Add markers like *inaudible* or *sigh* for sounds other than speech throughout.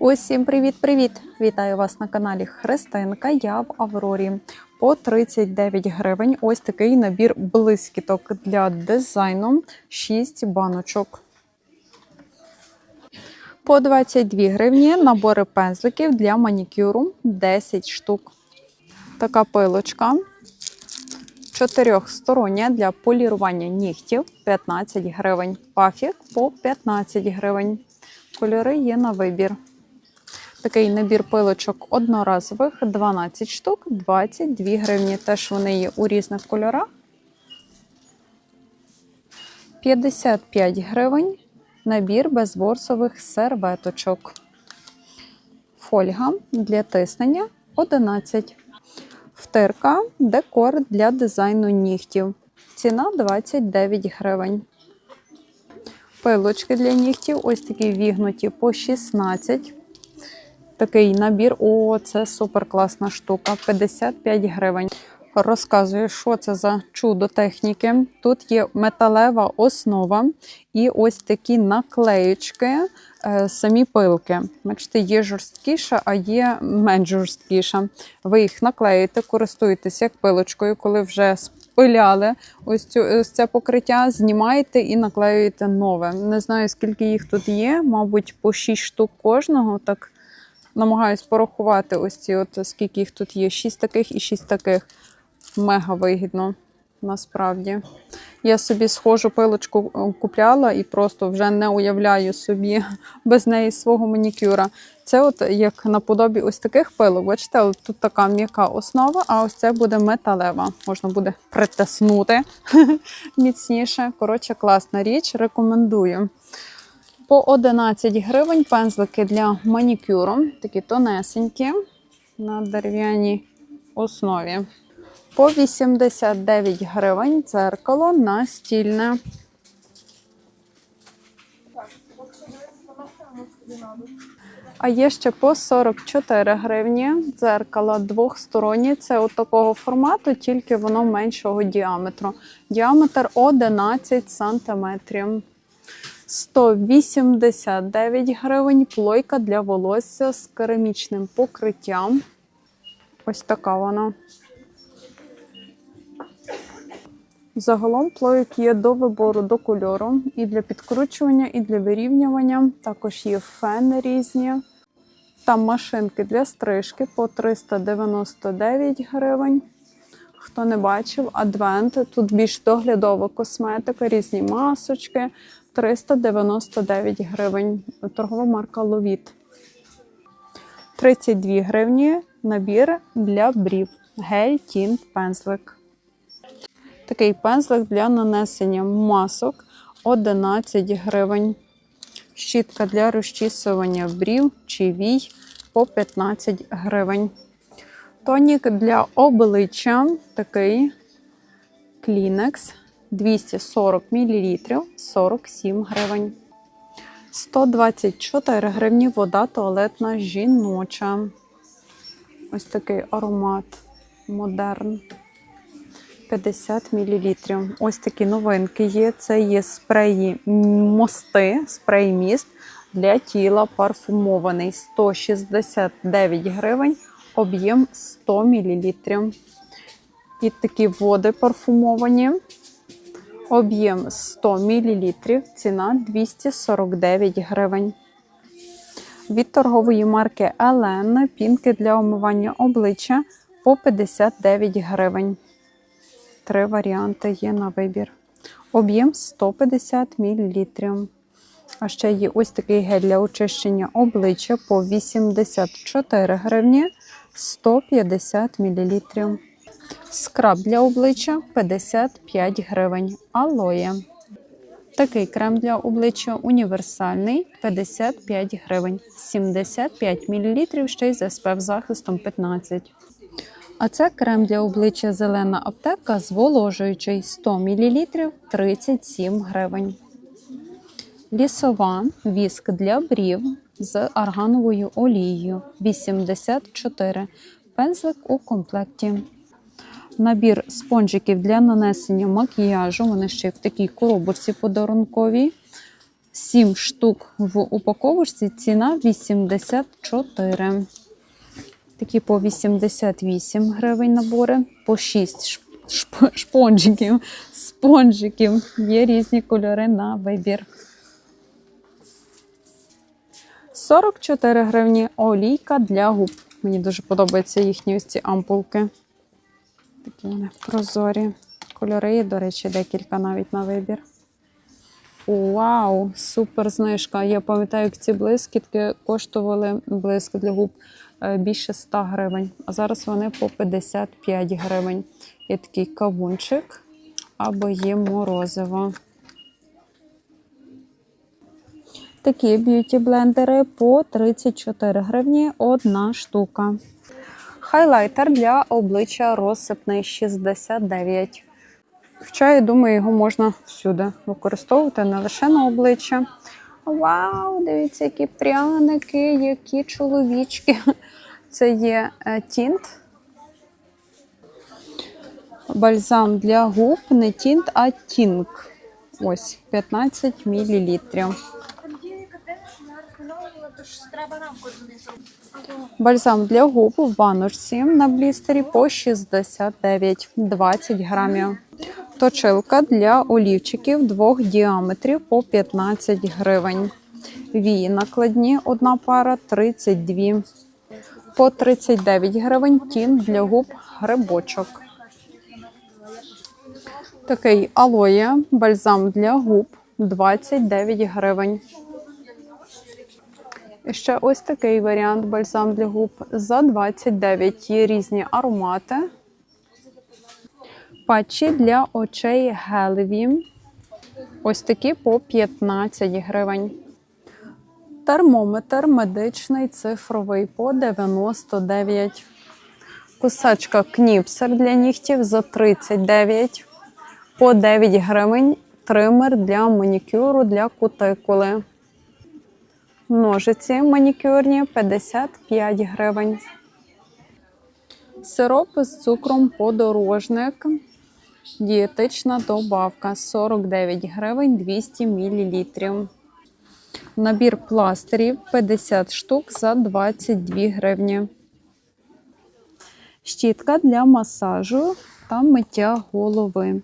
Усім привіт-привіт! Вітаю вас на каналі Христинка. Я в Аврорі. По 39 гривень. Ось такий набір блискіток для дизайну. 6 баночок. По 22 гривні набори пензликів для манікюру 10 штук. Така пилочка. Чотирьохстороння для полірування нігтів 15 гривень. Пафік по 15 гривень. Кольори є на вибір. Такий набір пилочок одноразових 12 штук, 22 гривні. Теж вони є у різних кольорах. 55 гривень. Набір безворсових серветочок. Фольга для тиснення 11. Втирка, декор для дизайну нігтів. Ціна 29 гривень. Пилочки для нігтів, ось такі вігнуті по 16. Такий набір. О, це супер класна штука. 55 гривень. Розказую, що це за чудо техніки. Тут є металева основа і ось такі наклеєчки, е, самі пилки. Бачите, є жорсткіша, а є менш жорсткіша. Ви їх наклеїте, користуєтесь як пилочкою, коли вже спиляли ось, цю, ось це покриття, знімаєте і наклеюєте нове. Не знаю, скільки їх тут є, мабуть, по 6 штук кожного. Так намагаюсь порахувати ось ці, от скільки їх тут є. 6 таких і 6 таких. Мега вигідно. Насправді. Я собі схожу пилочку е, купляла і просто вже не уявляю собі *laughs* без неї свого манікюра. Це от як наподобі ось таких пилок. Бачите, тут така м'яка основа, а ось це буде металева. Можна буде притиснути *laughs* міцніше. Коротше, класна річ, рекомендую. По 11 гривень пензлики для манікюру, такі тонесенькі на дерев'яній основі. По 89 гривень дзеркало настільне. А є ще по 44 гривні дзеркало двохсторонні. Це от такого формату, тільки воно меншого діаметру. Діаметр 11 сантиметрів. 189 гривень плойка для волосся з керамічним покриттям. Ось така вона. Загалом плойок є до вибору до кольору і для підкручування, і для вирівнювання. Також є фени різні. Там машинки для стрижки по 399 гривень. Хто не бачив, адвент. Тут більш доглядова косметика, різні масочки. 399 гривень. Торгова марка Ловіт. 32 гривні набір для брів. Гель тінт пензлик. Такий пензлик для нанесення масок 11 гривень. Щітка для розчісування брів чи вій по 15 гривень. Тонік для обличчя такий Kleenex 240 мл 47 гривень. 124 гривні вода туалетна жіноча. Ось такий аромат модерн. 50 мл. Ось такі новинки є. Це є спреї мости, спрей міст для тіла парфумований. 169 гривень, об'єм 100 мл. І такі води парфумовані. Об'єм 100 мл, ціна 249 гривень. Від торгової марки Елен пінки для омивання обличчя по 59 гривень. Три варіанти є на вибір. Об'єм 150 мл. А ще є ось такий гель для очищення обличчя по 84 гривні 150 мл. Скраб для обличчя 55 гривень. Алоє. Такий крем для обличчя універсальний 55 гривень. 75 мл ще й з SPF захистом 15 а це крем для обличчя зелена аптека зволожуючий 100 мл 37 гривень. Лісова віск для брів з аргановою олією 84 пензлик у комплекті. Набір спонжиків для нанесення макіяжу. Вони ще в такій коробочці подарунковій. 7 штук в упаковочці, ціна 84. Такі по 88 гривень набори, по 6 шп- шпонжиків, спонжиків. Є різні кольори на вибір. 44 гривні олійка для губ. Мені дуже подобаються їхні ось ці ампулки. Такі вони прозорі. Кольори до речі, декілька навіть на вибір. Вау! Супер знижка. Я пам'ятаю, як ці блискітки коштували блиск для губ е, більше 100 гривень, а зараз вони по 55 гривень. Є такий кавунчик або є морозиво. Такі б'юті-блендери по 34 гривні одна штука. Хайлайтер для обличчя розсипний 69. Хоча, я думаю, його можна всюди використовувати, не лише на обличчя. Вау, дивіться, які пряники, які чоловічки. *laughs* Це є е, тінт. Бальзам для губ, не тінт, а тінк. Ось 15 мл. Там дівчинка теж вона розмальовувала, тож треба рамку донесу. Бальзам для губ в баночці на блістері по 69 20 грамів. Точилка для олівчиків двох діаметрів по 15 гривень. Вії накладні одна пара 32. По 39 гривень тін для губ грибочок. Такий алоє, бальзам для губ 29 гривень. Ще ось такий варіант бальзам для губ за 29. Є різні аромати. Патчі для очей гелеві. Ось такі по 15 гривень. Термометр медичний цифровий по 99. Кусачка кніпсер для нігтів за 39. По 9 гривень. Тример для манікюру для кутикули. Ножиці манікюрні 55 гривень. Сироп з цукром подорожник. Дієтична добавка 49 гривень 200 мл. Набір пластирів 50 штук за 22 гривні. Щітка для масажу та миття голови.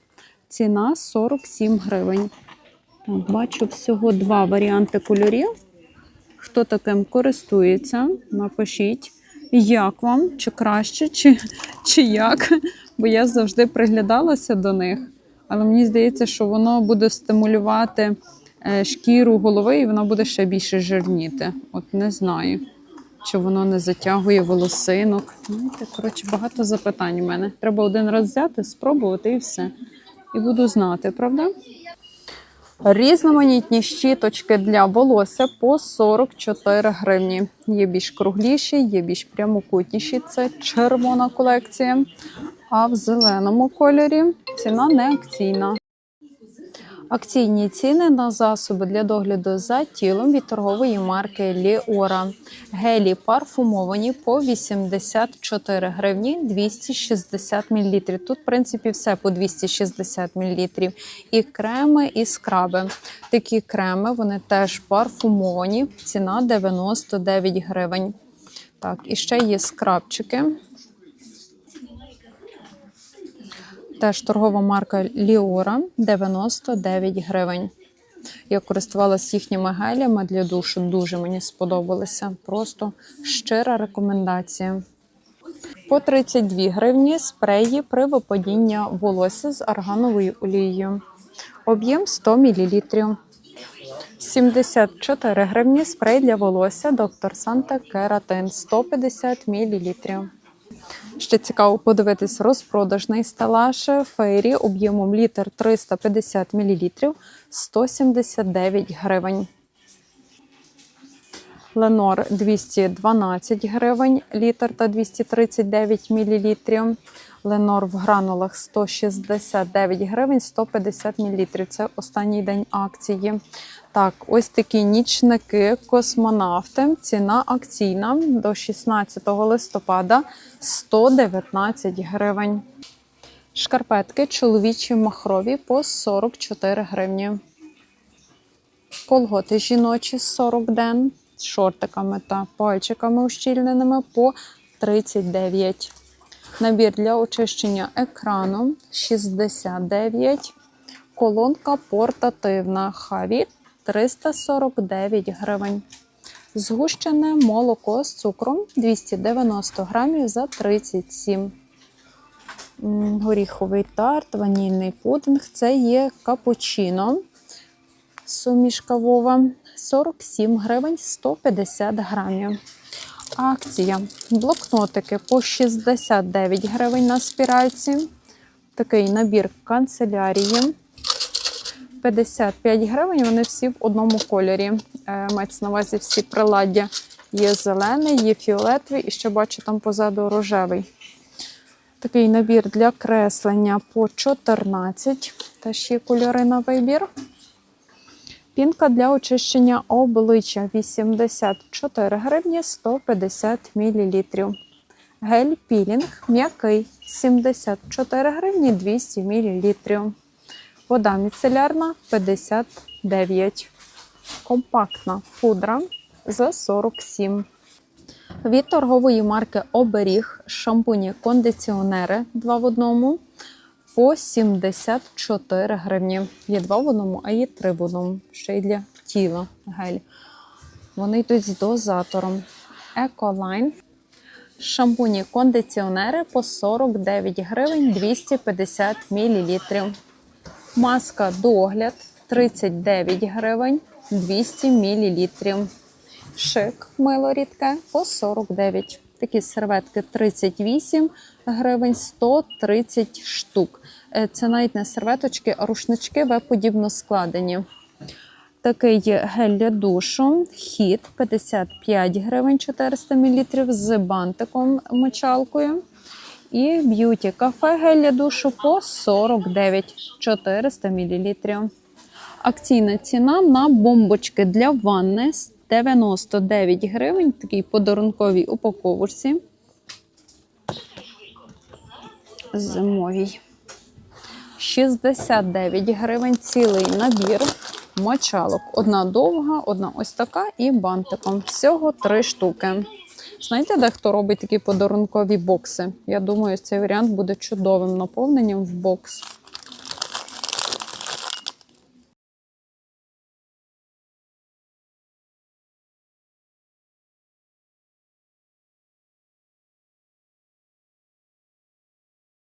Ціна 47 гривень. Бачу всього два варіанти кольорів. Хто таким користується, напишіть, як вам, чи краще, чи, чи як. Бо я завжди приглядалася до них. Але мені здається, що воно буде стимулювати е, шкіру голови і вона буде ще більше жирніти. От не знаю, чи воно не затягує волосинок. Знаєте, коротше, багато запитань у мене. Треба один раз взяти, спробувати і все. І буду знати, правда? Різноманітні щіточки для волосся по 44 гривні. Є більш кругліші, є більш прямокутніші. Це червона колекція. А в зеленому кольорі ціна не акційна. Акційні ціни на засоби для догляду за тілом від торгової марки Ліора. Гелі парфумовані по 84 гривні 260 мл. Тут, в принципі, все по 260 мл. І креми, і скраби. Такі креми вони теж парфумовані. Ціна 99 гривень. Так, і ще є скрабчики. Теж торгова марка Ліора 99 гривень. Я користувалася їхніми гелями для душу, дуже мені сподобалися. Просто щира рекомендація. По 32 гривні спреї при випадінні волосся з аргановою олією. Об'єм 100 мл. 74 гривні спрей для волосся доктор Санта Кератин 150 мл. Ще цікаво подивитись розпродажний стелаж фейрі об'ємом літр 350 мл 179 гривень. Ленор 212 гривень літр та 239 мл. Ленор в гранулах 169 гривень 150 мл. Це останній день акції. Так, ось такі нічники космонавти. Ціна акційна до 16 листопада 119 гривень. Шкарпетки чоловічі махрові по 44 гривні. Колготи жіночі 40 ден з шортиками та пальчиками ущільненими по 39. Набір для очищення екрану 69. Колонка портативна Хаві 349 гривень. Згущене молоко з цукром 290 грамів за 37. Горіховий тарт, ванільний пудинг. Це є капучино. Суміш кавова 47 гривень 150 грамів. Акція. Блокнотики по 69 гривень на спіральці. Такий набір канцелярії. 55 гривень. Вони всі в одному кольорі. Е, Мається на увазі всі приладдя. Є зелений, є фіолетовий і ще бачу там позаду рожевий. Такий набір для креслення по 14. Теж є кольори на вибір. Пінка для очищення обличчя 84 гривні 150 мл. Гель пілінг м'який 74 гривні 200 мл. Вода міцелярна 59. Компактна пудра за 47. Від торгової марки Оберіг шампуні кондиціонери 2 в одному по 74 гривні. Є 2 в одному, а є 3 в одному. Ще й для тіла гель. Вони йдуть з дозатором. Ecoline. Шампуні кондиціонери по 49 гривень 250 мл. Маска догляд 39 гривень 200 мл. Шик мило рідке по 49. Такі серветки 38 гривень 130 штук. Е, Це навіть не серветочки, а рушнички веб-подібно складені. Такий гель для душу, хіт 55 гривень 400 мл з бантиком мочалкою. І б'юті кафе гель для душу по 49 400 мл. Акційна ціна на бомбочки для ванни 99 гривень, такій подарунковій упаковочці. Зимовій. 69 гривень цілий набір мочалок. Одна довга, одна ось така і бантиком. Всього три штуки. Знаєте, де хто робить такі подарункові бокси? Я думаю, цей варіант буде чудовим наповненням в бокс.